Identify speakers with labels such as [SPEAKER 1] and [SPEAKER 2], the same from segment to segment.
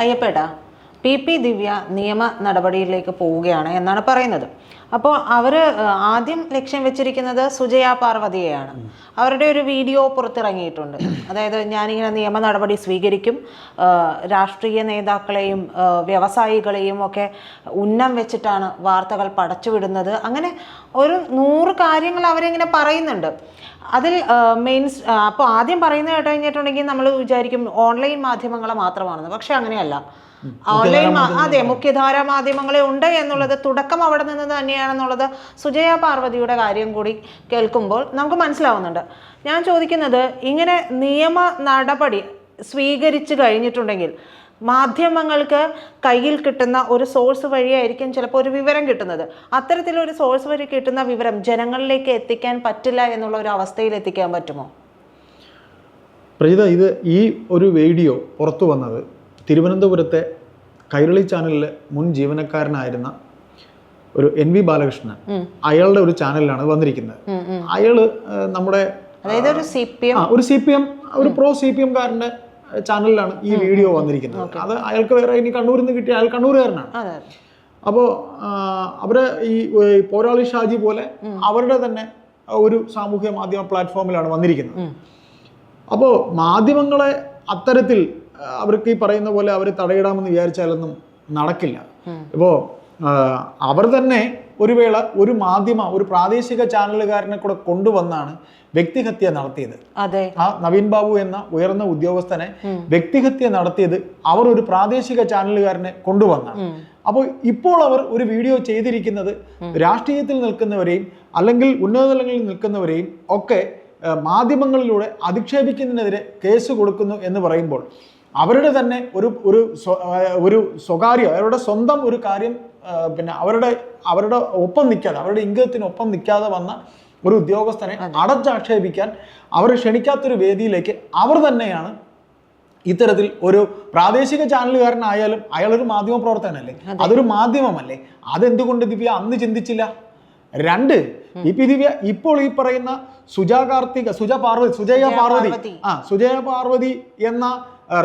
[SPEAKER 1] അയ്യപ്പേട്ടാ? P P ദിവ്യ നിയമ നടപടിയിലേക്ക് പോവുകയാണ് എന്നാണ് പറയുന്നത്. അപ്പോൾ അവർ ആദ്യം ലക്ഷ്യം വെച്ചിരിക്കുന്നത് സുജയ പാർവതിയെയാണ്. അവരുടെ ഒരു വീഡിയോ പുറത്തിറങ്ങിയിട്ടുണ്ട്. അതായത് ഞാനിങ്ങനെ നിയമ നടപടി സ്വീകരിക്കും രാഷ്ട്രീയ നേതാക്കളെയും വ്യവസായികളെയും ഒക്കെ ഉന്നം വെച്ചിട്ടാണ് വാർത്തകൾ പടച്ചുവിടുന്നത്. അങ്ങനെ ഒരു നൂറ് കാര്യങ്ങൾ അവരിങ്ങനെ പറയുന്നുണ്ട്. അതിൽ മെയിൻസ് അപ്പോൾ ആദ്യം പറയുന്നത് കേട്ട് കഴിഞ്ഞിട്ടുണ്ടെങ്കിൽ നമ്മൾ വിചാരിക്കും ഓൺലൈൻ മാധ്യമങ്ങളെ മാത്രമാണെന്ന്. പക്ഷേ അങ്ങനെയല്ല. ഓൺലൈൻ അതെ മുഖ്യധാര മാധ്യമങ്ങളെ ഉണ്ട് എന്നുള്ളത് തുടക്കം അവിടെ നിന്ന് തന്നെയാണെന്നുള്ളത് സുജയ പാർവതിയുടെ കാര്യം കൂടി കേൾക്കുമ്പോൾ നമുക്ക് മനസ്സിലാവുന്നുണ്ട്. ഞാൻ ചോദിക്കുന്നത് ഇങ്ങനെ നിയമ നടപടി സ്വീകരിച്ചു കഴിഞ്ഞിട്ടുണ്ടെങ്കിൽ മാധ്യമങ്ങൾക്ക് കയ്യിൽ കിട്ടുന്ന ഒരു സോഴ്സ് വഴിയായിരിക്കും ചിലപ്പോൾ ഒരു വിവരം കിട്ടുന്നത്. അത്തരത്തിലൊരു സോഴ്സ് വഴി കിട്ടുന്ന വിവരം ജനങ്ങളിലേക്ക് എത്തിക്കാൻ പറ്റില്ല എന്നുള്ള ഒരു അവസ്ഥയിൽ എത്തിക്കാൻ പറ്റുമോ?
[SPEAKER 2] പ്രജിത ഇത് ഈ ഒരു വീഡിയോ പുറത്തു വന്നത് തിരുവനന്തപുരത്തെ കൈരളി ചാനലിലെ മുൻ ജീവനക്കാരനായിരുന്ന ഒരു എൻ വി ബാലകൃഷ്ണൻ അയാളുടെ ഒരു ചാനലിലാണ് വന്നിരിക്കുന്നത്. അയാൾ നമ്മുടെ
[SPEAKER 1] ഒരു സി പി എം
[SPEAKER 2] ഒരു സി പി എം ഒരു പ്രോ സി പി എംകാരന്റെ ചാനലിലാണ് ഈ വീഡിയോ വന്നിരിക്കുന്നത്. അത് അയാൾക്ക് വേറെ ഇനി കണ്ണൂരിൽ നിന്ന് കിട്ടിയ അയാൾ കണ്ണൂരുകാരനാണ്.
[SPEAKER 1] അപ്പോ
[SPEAKER 2] അപ്പോൾ അവരെ ഈ പോരാളി ഷാജി പോലെ അവരുടെ തന്നെ ഒരു സാമൂഹ്യ മാധ്യമ പ്ലാറ്റ്ഫോമിലാണ് വന്നിരിക്കുന്നത്.
[SPEAKER 1] അപ്പോ
[SPEAKER 2] അപ്പോൾ മാധ്യമങ്ങളെ അത്തരത്തിൽ അവർക്ക് ഈ പറയുന്ന പോലെ അവർ തടയിടാമെന്ന് വിചാരിച്ചാലൊന്നും നടക്കില്ല. ഇപ്പോൾ അവർ തന്നെ ഒരു വേള ഒരു മാധ്യമ ഒരു പ്രാദേശിക ചാനലുകാരനെ കൂടെ കൊണ്ടുവന്നാണ് വ്യക്തിഹത്യ നടത്തിയത്. ആ നവീൻ ബാബു എന്ന ഉയർന്ന ഉദ്യോഗസ്ഥനെ വ്യക്തിഹത്യ നടത്തിയത് അവർ ഒരു പ്രാദേശിക ചാനലുകാരനെ കൊണ്ടുവന്നാണ്. അപ്പോൾ ഇപ്പോൾ അവർ ഒരു വീഡിയോ ചെയ്തിരിക്കുന്നത് രാഷ്ട്രീയത്തിൽ നിൽക്കുന്നവരെയും അല്ലെങ്കിൽ ഉന്നതതലങ്ങളിൽ നിൽക്കുന്നവരെയും ഒക്കെ മാധ്യമങ്ങളിലൂടെ അധിക്ഷേപിക്കുന്നതിനെതിരെ കേസ് കൊടുക്കുന്നു എന്ന് പറയുമ്പോൾ അവരുടെ തന്നെ ഒരു ഒരു ഒരു സ്വകാര്യ അവരുടെ സ്വന്തം ഒരു കാര്യം പിന്നെ അവരുടെ അവരുടെ ഒപ്പം നിൽക്കാതെ അവരുടെ ഇംഗത്തിന് ഒപ്പം നിൽക്കാതെ വന്ന ഒരു ഉദ്യോഗസ്ഥനെ അടച്ചാക്ഷേപിക്കാൻ അവർ ക്ഷണിക്കാത്തൊരു വേദിയിലേക്ക് അവർ തന്നെയാണ് ഇത്തരത്തിൽ ഒരു പ്രാദേശിക ചാനലുകാരനായാലും അയാളൊരു മാധ്യമ പ്രവർത്തകനല്ലേ അതൊരു മാധ്യമമല്ലേ? അതെന്തുകൊണ്ട് ദിവ്യ അന്ന് ചിന്തിച്ചില്ല? രണ്ട് ഇ പി ദിവ്യ ഇപ്പോൾ ഈ പറയുന്ന സുജ കാർത്തിക സുജ പാർവതി സുജയ പാർവതി.
[SPEAKER 1] പാർവതി.
[SPEAKER 2] ആ സുജയ പാർവതി എന്ന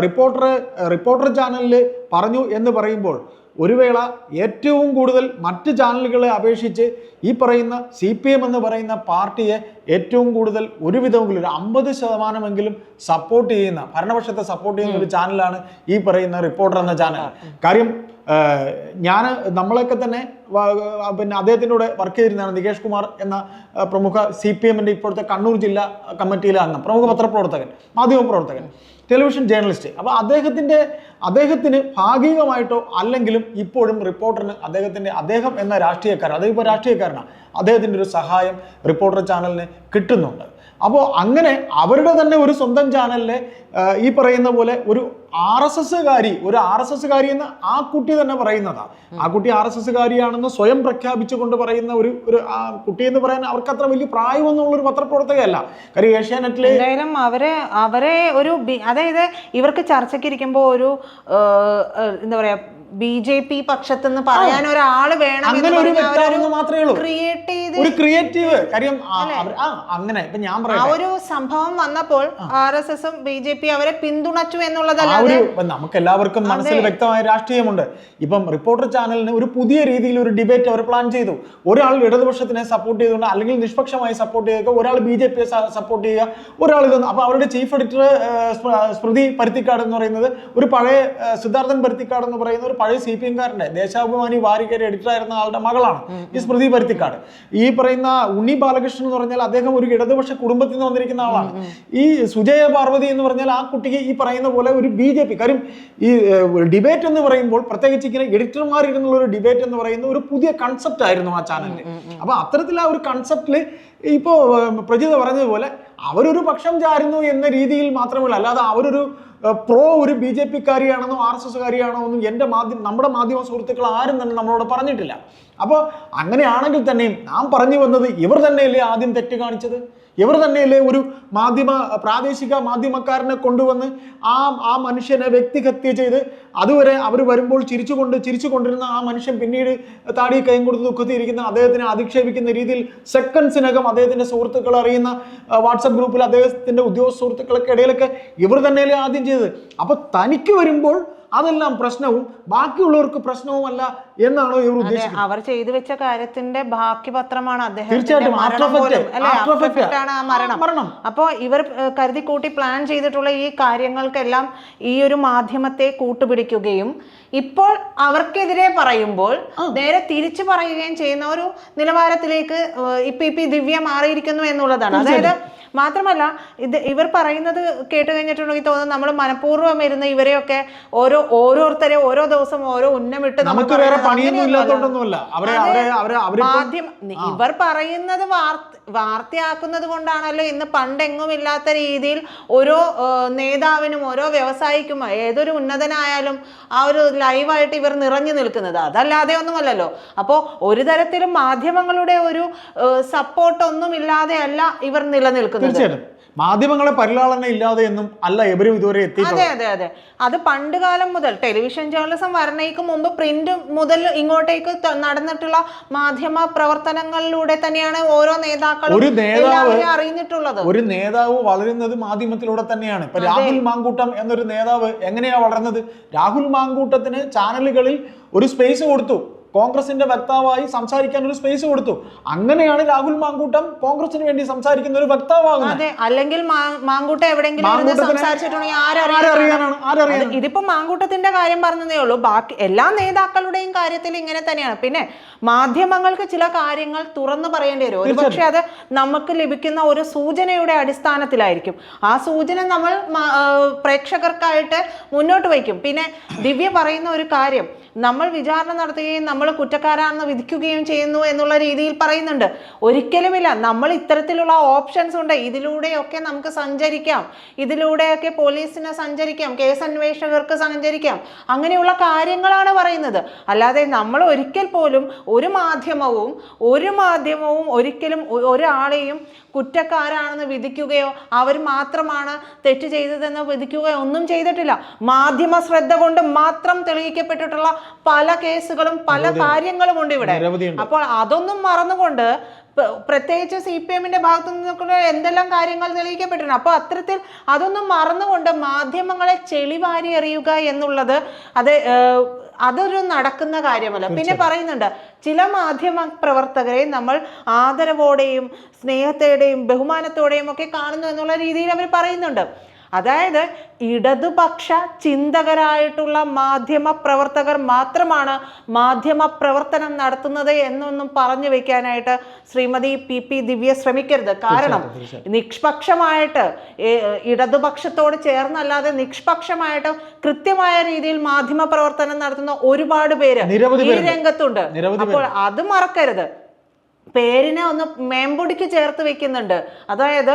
[SPEAKER 2] റിപ്പോർട്ടർ റിപ്പോർട്ടർ ചാനലിൽ പറഞ്ഞു എന്ന് പറയുമ്പോൾ ഒരു വേള ഏറ്റവും കൂടുതൽ മറ്റ് ചാനലുകളെ അപേക്ഷിച്ച് ഈ പറയുന്ന സി പി എം എന്ന് പറയുന്ന പാർട്ടിയെ ഏറ്റവും കൂടുതൽ ഒരുവിധമെങ്കിലും ഒരു അമ്പത് ശതമാനമെങ്കിലും സപ്പോർട്ട് ചെയ്യുന്ന ഭരണപക്ഷത്തെ സപ്പോർട്ട് ചെയ്യുന്ന ഒരു ചാനലാണ് ഈ പറയുന്ന റിപ്പോർട്ടർ എന്ന ചാനൽ. കാര്യം ഞാൻ നമ്മളൊക്കെ തന്നെ പിന്നെ അദ്ദേഹത്തിന്റെ കൂടെ വർക്ക് ചെയ്തിരുന്നതാണ് നികേഷ് കുമാർ എന്ന പ്രമുഖ സി പി എമ്മിന്റെ ഇപ്പോഴത്തെ കണ്ണൂർ ജില്ലാ കമ്മിറ്റിയിലെ അംഗം പ്രമുഖ പത്രപ്രവർത്തകൻ മാധ്യമ പ്രവർത്തകൻ ടെലിവിഷൻ ജേർണലിസ്റ്റ് അപ്പോൾ അദ്ദേഹത്തിന്റെ അദ്ദേഹത്തിന് ഭാഗികമായിട്ടോ അല്ലെങ്കിലും ഇപ്പോഴും റിപ്പോർട്ടറിന് അദ്ദേഹത്തിന്റെ അദ്ദേഹം എന്ന രാഷ്ട്രീയക്കാരൻ അദ്ദേഹം ഇപ്പോൾ രാഷ്ട്രീയക്കാരനാണ്. അദ്ദേഹത്തിന്റെ ഒരു സഹായം റിപ്പോർട്ടർ ചാനലിന് കിട്ടുന്നുണ്ട്. അപ്പോൾ അങ്ങനെ അവരുടെ തന്നെ ഒരു സ്വന്തം ചാനലിലെ ഈ പറയുന്ന പോലെ ഒരു ആർ എസ് എസ്സുകാരി ഒരു ആർ എസ് എസ്സുകാരി എന്ന് ആ കുട്ടി തന്നെ പറയുന്നതാ. ആ കുട്ടി ആർ എസ് എസ്സുകാരിയാണെന്ന് സ്വയം പ്രഖ്യാപിച്ചുകൊണ്ട് പറയുന്ന ഒരു ഒരു ആ കുട്ടി എന്ന് പറയാൻ അവർക്ക് അത്ര വലിയ പ്രായമൊന്നുള്ള ഒരു പത്രപ്രവർത്തകയല്ല. കാര്യം ഏഷ്യാനെറ്റിലെ
[SPEAKER 1] എന്തായാലും അവരെ അവരെ ഒരു അതായത് ഇവർക്ക് ചർച്ചയ്ക്ക് ഇരിക്കുമ്പോൾ ഒരു എന്താ പറയാ ബി ജെ പി പക്ഷത്ത് പറയാൻ ഒരാൾ വേണം
[SPEAKER 2] അങ്ങനെ ഒരു വ്യക്താവെന്ന് മാത്രമേ ഉള്ളൂ.
[SPEAKER 1] ക്രിയേറ്റ് ചെയ്ത്
[SPEAKER 2] ഒരു ക്രിയേറ്റീവ് കാര്യം ആ, അവർ- ആ അങ്ങനെ ഇപ്പൊ ഞാൻ
[SPEAKER 1] ആ
[SPEAKER 2] പറയാം
[SPEAKER 1] ഒരു സംഭവം വന്നപ്പോൾ ആർ എസ് എസും ബി ജെ പി അവരെ പിന്തുണച്ചു
[SPEAKER 2] ആ
[SPEAKER 1] എന്നുള്ളതല്ല
[SPEAKER 2] ഒരു നമുക്ക് എല്ലാവർക്കും മനസ്സിൽ വ്യക്തമായ രാഷ്ട്രീയമുണ്ട്. ഇപ്പം റിപ്പോർട്ടർ ചാനലിന് ഒരു പുതിയ രീതിയിൽ ഒരു ഡിബേറ്റ് അവർ പ്ലാൻ ചെയ്തു. ഒരാൾ ഇടതുപക്ഷത്തിനെ സപ്പോർട്ട് ചെയ്തുകൊണ്ട് അല്ലെങ്കിൽ നിഷ്പക്ഷമായി സപ്പോർട്ട് ചെയ്യുക ഒരാൾ ബി ജെ പിയെ സപ്പോർട്ട് ചെയ്യുക ഒരാൾ ഇതൊന്നും അപ്പൊ അവരുടെ ചീഫ് എഡിറ്റർ സ്മൃതി പരുത്തിക്കാട് എന്ന് പറയുന്നത് ഒരു പഴയ സിദ്ധാർത്ഥൻ പരുത്തിക്കാട് എന്ന് പറയുന്ന ഒരു പഴയ സി പി എംകാരന്റെ ദേശാഭിമാനി വാരികയുടെ എഡിറ്റർ ആയിരുന്ന ആളുടെ മകളാണ് ഈ സ്മൃതി പരുത്തിക്കാട്. ഈ പറയുന്ന ഉണ്ണി ബാലകൃഷ്ണൻ എന്ന് പറഞ്ഞാൽ അദ്ദേഹം ഒരു ഇടതുപക്ഷ കുടുംബത്തിൽ നിന്ന് വന്നിരിക്കുന്ന ആളാണ്. ഈ സുജയ പാർവതി എന്ന് പറഞ്ഞാൽ ആ കുട്ടിക്ക് ഈ പറയുന്ന പോലെ ഒരു ബി ജെ പി കാര്യം ഈ ഡിബേറ്റ് എന്ന് പറയുമ്പോൾ പ്രത്യേകിച്ച് ഇങ്ങനെ എഡിറ്റർമാർ ഇരുന്നുള്ള ഒരു ഡിബേറ്റ് എന്ന് പറയുന്ന ഒരു പുതിയ കൺസെപ്റ്റ് ആയിരുന്നു ആ ചാനലിൽ അപ്പൊ അത്തരത്തിൽ ആ ഒരു കൺസെപ്റ്റിൽ ഇപ്പോ പ്രജിത പറഞ്ഞതുപോലെ അവരൊരു പക്ഷം ചാരുന്നു എന്ന രീതിയിൽ മാത്രമല്ല അല്ലാതെ അവരൊരു പ്രോ ഒരു ബി ജെ പിക്കാരിയാണെന്നോ ആർ എസ് എസ്കാരിയാണോ ഒന്നും എന്റെ മാധ്യമ നമ്മുടെ മാധ്യമ സുഹൃത്തുക്കൾ ആരും തന്നെ നമ്മളോട് പറഞ്ഞിട്ടില്ല. അപ്പോൾ അങ്ങനെയാണെങ്കിൽ തന്നെയും നാം പറഞ്ഞു വന്നത് ഇവർ തന്നെയല്ലേ ആദ്യം തെറ്റ് കാണിച്ചത്? ഇവർ തന്നെയല്ലേ ഒരു മാധ്യമ പ്രാദേശിക മാധ്യമക്കാരനെ കൊണ്ടുവന്ന് ആ ആ മനുഷ്യനെ വ്യക്തിഹത്യ ചെയ്ത് അതുവരെ അവർ വരുമ്പോൾ ചിരിച്ചുകൊണ്ട് ചിരിച്ചു കൊണ്ടിരുന്ന ആ മനുഷ്യൻ പിന്നീട് താടി കൈയും കൊടുത്ത് ദുഃഖത്തിയിരിക്കുന്ന അദ്ദേഹത്തിനെ അധിക്ഷേപിക്കുന്ന രീതിയിൽ സെക്കൻഡ്സിനകം അദ്ദേഹത്തിന്റെ സുഹൃത്തുക്കൾ അറിയുന്ന വാട്സപ്പ് ഗ്രൂപ്പിൽ അദ്ദേഹത്തിന്റെ ഉദ്യോഗ സുഹൃത്തുക്കളൊക്കെ ഇടയിലൊക്കെ ഇവർ തന്നെയല്ലേ ആദ്യം ചെയ്തത്. അപ്പൊ തനിക്ക് വരുമ്പോൾ അതെല്ലാം പ്രശ്നവും ബാക്കിയുള്ളവർക്ക് പ്രശ്നവുമല്ല എന്നാണോ ഇവർ ഉദ്ദേശിക്കുന്നത്?
[SPEAKER 1] അവർ ചെയ്തു വെച്ച കാര്യത്തിന്റെ ബാക്കി പത്രമാണ്
[SPEAKER 2] അദ്ദേഹം
[SPEAKER 1] മരണം. അപ്പോൾ ഇവർ കരുതി കൂട്ടി പ്ലാൻ ചെയ്തിട്ടുള്ള ഈ കാര്യങ്ങൾക്കെല്ലാം ഈ ഒരു മാധ്യമത്തെ കൂട്ടുപിടിക്കുകയും ഇപ്പോൾ അവർക്കെതിരെ പറയുമ്പോൾ നേരെ തിരിച്ചു പറയുകയും ചെയ്യുന്ന ഒരു നിലവാരത്തിലേക്ക് ഇപ്പൊ ഇപ്പൊ ദിവ്യ മാറിയിരിക്കുന്നു എന്നുള്ളതാണ്. അതായത് മാത്രമല്ല ഇത് ഇവർ പറയുന്നത് കേട്ട് കഴിഞ്ഞിട്ടുണ്ടെങ്കിൽ തോന്നുന്നു നമ്മൾ മനഃപൂർവം ഇരുന്ന് ഇവരെയൊക്കെ ഓരോ ഓരോരുത്തരെ ഓരോ ദിവസം ഓരോ ഉന്നമിട്ട്
[SPEAKER 2] നമുക്ക് വേറെ പണിയൊന്നും ഇല്ലാത്തോണ്ടൊന്നുമല്ല. അവരെ അവരെ അവരെ
[SPEAKER 1] മാധ്യമ ഇവർ പറയുന്നത് വാർത്ത വാർത്തയാക്കുന്നത് കൊണ്ടാണല്ലോ ഇന്ന് പണ്ടെങ്ങും ഇല്ലാത്ത രീതിയിൽ ഓരോ നേതാവിനും ഓരോ വ്യവസായിക്കും ഏതൊരു ഉന്നതനായാലും ആ ഒരു ലൈവായിട്ട് ഇവർ നിറഞ്ഞു നിൽക്കുന്നത്. അതല്ലാതെ ഒന്നുമല്ലല്ലോ. അപ്പോൾ ഒരു തരത്തിലും മാധ്യമങ്ങളുടെ ഒരു സപ്പോർട്ട് ഒന്നും ഇല്ലാതെ അല്ല ഇവർ നിലനിൽക്കുന്നത്.
[SPEAKER 2] മാധ്യമങ്ങളെ പരിലാളന ഇല്ലാതെ എന്നും അല്ല എവരും ഇതുവരെ എത്തി
[SPEAKER 1] അതെ അതെ അതെ. അത് പണ്ട് കാലം മുതൽ ടെലിവിഷൻ ജേർണലിസം വരണേക്ക് മുമ്പ് പ്രിന്റ് മുതൽ ഇങ്ങോട്ടേക്ക് നടന്നിട്ടുള്ള മാധ്യമ പ്രവർത്തനങ്ങളിലൂടെ തന്നെയാണ് ഓരോ നേതാക്കളും
[SPEAKER 2] ഒരു നേതാവ്
[SPEAKER 1] അറിഞ്ഞിട്ടുള്ളത്.
[SPEAKER 2] ഒരു നേതാവ് വളരുന്നത് മാധ്യമത്തിലൂടെ തന്നെയാണ്. ഇപ്പൊ രാഹുൽ മാങ്കൂട്ടം എന്നൊരു നേതാവ് എങ്ങനെയാ വളർന്നത്? രാഹുൽ മാങ്കൂട്ടത്തിന് ചാനലുകളിൽ ഒരു സ്പേസ് കൊടുത്തു. കോൺഗ്രസിന്റെ വക്താവായി സംസാരിക്കാൻ ഒരു സ്പേസ് കൊടുത്തു. അങ്ങനെയാണ് രാഹുൽ മാങ്കൂട്ടം കോൺഗ്രസിന് വേണ്ടി സംസാരിക്കുന്ന ഒരു വക്താവാകുന്നത്.
[SPEAKER 1] അല്ലെങ്കിൽ മാങ്കൂട്ട എവിടെയെങ്കിലും ഇതിപ്പോ മാങ്കൂട്ടത്തിന്റെ കാര്യം പറഞ്ഞതേ ഉള്ളൂ. ബാക്കി എല്ലാ നേതാക്കളുടെയും കാര്യത്തിൽ ഇങ്ങനെ തന്നെയാണ്. പിന്നെ മാധ്യമങ്ങൾക്ക് ചില കാര്യങ്ങൾ തുറന്നു പറയേണ്ടി വരും. ഒരുപക്ഷെ അത് നമുക്ക് ലഭിക്കുന്ന ഒരു സൂചനയുടെ അടിസ്ഥാനത്തിലായിരിക്കും. ആ സൂചന നമ്മൾ പ്രേക്ഷകർക്കായിട്ട് മുന്നോട്ട് വയ്ക്കും. പിന്നെ ദിവ്യ പറയുന്ന ഒരു കാര്യം നമ്മൾ വിചാരണ നടത്തുകയും നമ്മൾ കുറ്റക്കാരാണെന്ന് വിധിക്കുകയും ചെയ്യുന്നു എന്നുള്ള രീതിയിൽ പറയുന്നുണ്ട്. ഒരിക്കലുമില്ല. നമ്മൾ ഇത്തരത്തിലുള്ള ഓപ്ഷൻസ് ഉണ്ട്. ഇതിലൂടെയൊക്കെ നമുക്ക് സഞ്ചരിക്കാം. ഇതിലൂടെയൊക്കെ പോലീസിനെ സഞ്ചരിക്കാം. കേസ് അന്വേഷകർക്ക് സഞ്ചരിക്കാം. അങ്ങനെയുള്ള കാര്യങ്ങളാണ് പറയുന്നത്. അല്ലാതെ നമ്മൾ ഒരിക്കൽ പോലും ഒരു മാധ്യമവും ഒരു മാധ്യമവും ഒരിക്കലും ഒരാളെയും കുറ്റക്കാരാണെന്ന് വിധിക്കുകയോ അവർ മാത്രമാണ് തെറ്റ് ചെയ്തതെന്ന് വിധിക്കുകയോ ഒന്നും ചെയ്തിട്ടില്ല. മാധ്യമ ശ്രദ്ധ കൊണ്ട് മാത്രം തെളിയിക്കപ്പെട്ടിട്ടുള്ള പല കേസുകളും പല കാര്യങ്ങളും ഉണ്ട് ഇവിടെ. അപ്പോൾ അതൊന്നും മറന്നുകൊണ്ട് പ്രത്യേകിച്ച് സി പി എമ്മിന്റെ ഭാഗത്തു നിന്നൊക്കെ എന്തെല്ലാം കാര്യങ്ങൾ തെളിയിക്കപ്പെട്ടിട്ടുണ്ട്. അപ്പോൾ അത്തരത്തിൽ അതൊന്നും മറന്നുകൊണ്ട് മാധ്യമങ്ങളെ ചെളിവാരി എറിയുക എന്നുള്ളത് അത് അതൊരു നടക്കുന്ന കാര്യമല്ല. പിന്നെ പറയുന്നുണ്ട് ചില മാധ്യമ പ്രവർത്തകരെ നമ്മൾ ആദരവോടെയും സ്നേഹത്തോടെയും ബഹുമാനത്തോടെയും ഒക്കെ കാണുന്നു എന്നുള്ള രീതിയിൽ അവർ പറയുന്നുണ്ട്. അതായത് ഇടതുപക്ഷ ചിന്തകരായിട്ടുള്ള മാധ്യമ പ്രവർത്തകർ മാത്രമാണ് മാധ്യമ പ്രവർത്തനം നടത്തുന്നത് എന്നൊന്നും പറഞ്ഞു വെക്കാനായിട്ട് ശ്രീമതി പി പി ദിവ്യ ശ്രമിക്കരുത്. കാരണം നിഷ്പക്ഷമായിട്ട് ഇടതുപക്ഷത്തോട് ചേർന്നല്ലാതെ നിഷ്പക്ഷമായിട്ട് കൃത്യമായ രീതിയിൽ മാധ്യമ പ്രവർത്തനം നടത്തുന്ന ഒരുപാട് പേര് ഈ രംഗത്തുണ്ട്. അപ്പോൾ അത് മറക്കരുത്. പേരിനെ ഒന്ന് മേമ്പൊടിക്ക് ചേർത്ത് വെക്കുന്നുണ്ട്. അതായത്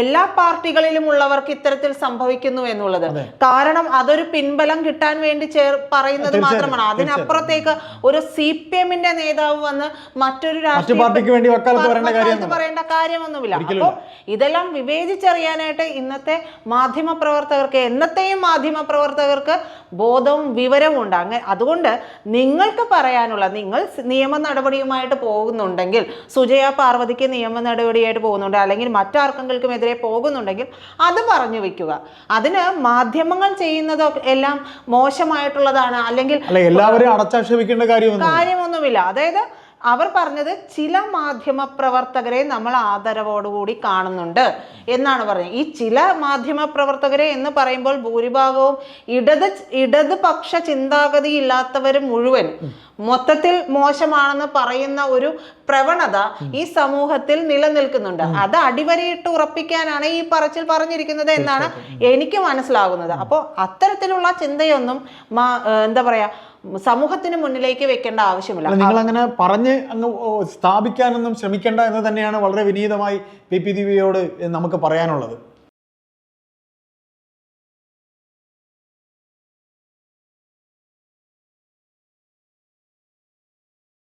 [SPEAKER 1] എല്ലാ പാർട്ടികളിലും ഉള്ളവർക്ക് ഇത്തരത്തിൽ സംഭവിക്കുന്നു എന്നുള്ളത്. കാരണം അതൊരു പിൻബലം കിട്ടാൻ വേണ്ടി ചേർ പറയുന്നത് മാത്രമാണ്. അതിനപ്പുറത്തേക്ക് ഒരു സി പി എമ്മിന്റെ നേതാവ് വന്ന് മറ്റൊരു രാഷ്ട്രീയ
[SPEAKER 2] പറയേണ്ട
[SPEAKER 1] കാര്യമൊന്നുമില്ല. അപ്പോൾ ഇതെല്ലാം വിവേചിച്ചറിയാനായിട്ട് ഇന്നത്തെ മാധ്യമ പ്രവർത്തകർക്ക് എന്നത്തെയും മാധ്യമ പ്രവർത്തകർക്ക് ബോധവും വിവരവും ഉണ്ട്. അങ്ങനെ അതുകൊണ്ട് നിങ്ങൾക്ക് പറയാനുള്ള നിങ്ങൾ നിയമ നടപടിയുമായിട്ട് പോകുന്നുണ്ടെങ്കിൽ സുജയ പാർവതിക്ക് നിയമ നടപടിയായിട്ട് പോകുന്നുണ്ട്. അല്ലെങ്കിൽ മറ്റാർക്കെങ്കിലും എതിരെ പോകുന്നുണ്ടെങ്കിൽ അത് പറഞ്ഞു വെക്കുക. അതിന് മാധ്യമങ്ങൾ ചെയ്യുന്നതൊക്കെ എല്ലാം മോശമായിട്ടുള്ളതാണ്. അല്ലെങ്കിൽ
[SPEAKER 2] അല്ല എല്ലാവരും അടച്ചാക്ഷേപിക്കേണ്ട
[SPEAKER 1] കാര്യമൊന്നുമില്ല. അതായത് അവർ പറഞ്ഞത് ചില മാധ്യമ പ്രവർത്തകരെ നമ്മൾ ആദരവോടുകൂടി കാണുന്നുണ്ട് എന്നാണ് പറഞ്ഞത്. ഈ ചില മാധ്യമ പ്രവർത്തകരെ എന്ന് പറയുമ്പോൾ ഭൂരിഭാഗവും ഇടത് ഇടതുപക്ഷ ചിന്താഗതി ഇല്ലാത്തവർ മുഴുവൻ മൊത്തത്തിൽ മോശമാണെന്ന് പറയുന്ന ഒരു പ്രവണത ഈ സമൂഹത്തിൽ നിലനിൽക്കുന്നുണ്ട്. അത് അടിവരയിട്ട് ഉറപ്പിക്കാനാണ് ഈ പറച്ചിൽ പറഞ്ഞിരിക്കുന്നത് എന്നാണ് എനിക്ക് മനസ്സിലാകുന്നത് അപ്പോൾ അത്തരത്തിലുള്ള ചിന്തയൊന്നും എന്താ പറയാ സമൂഹത്തിന് മുന്നിലേക്ക് വെക്കേണ്ട ആവശ്യമില്ല.
[SPEAKER 2] നിങ്ങൾ അങ്ങനെ പറഞ്ഞ് അങ്ങ് സ്ഥാപിക്കാനൊന്നും ശ്രമിക്കേണ്ട എന്ന് തന്നെയാണ് വളരെ വിനീതമായി പി പി ദിവ്യയോട് നമുക്ക് പറയാനുള്ളത്.